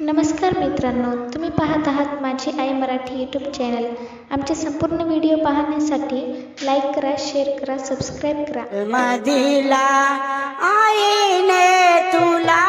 नमस्कार मित्रांनो तुम्ही पाहत आहात माझी आई मराठी यूट्यूब चॅनल आमचे संपूर्ण व्हिडिओ पाहण्यासाठी लाईक करा शेअर करा सबस्क्राईब करा. मदिला आईने तुला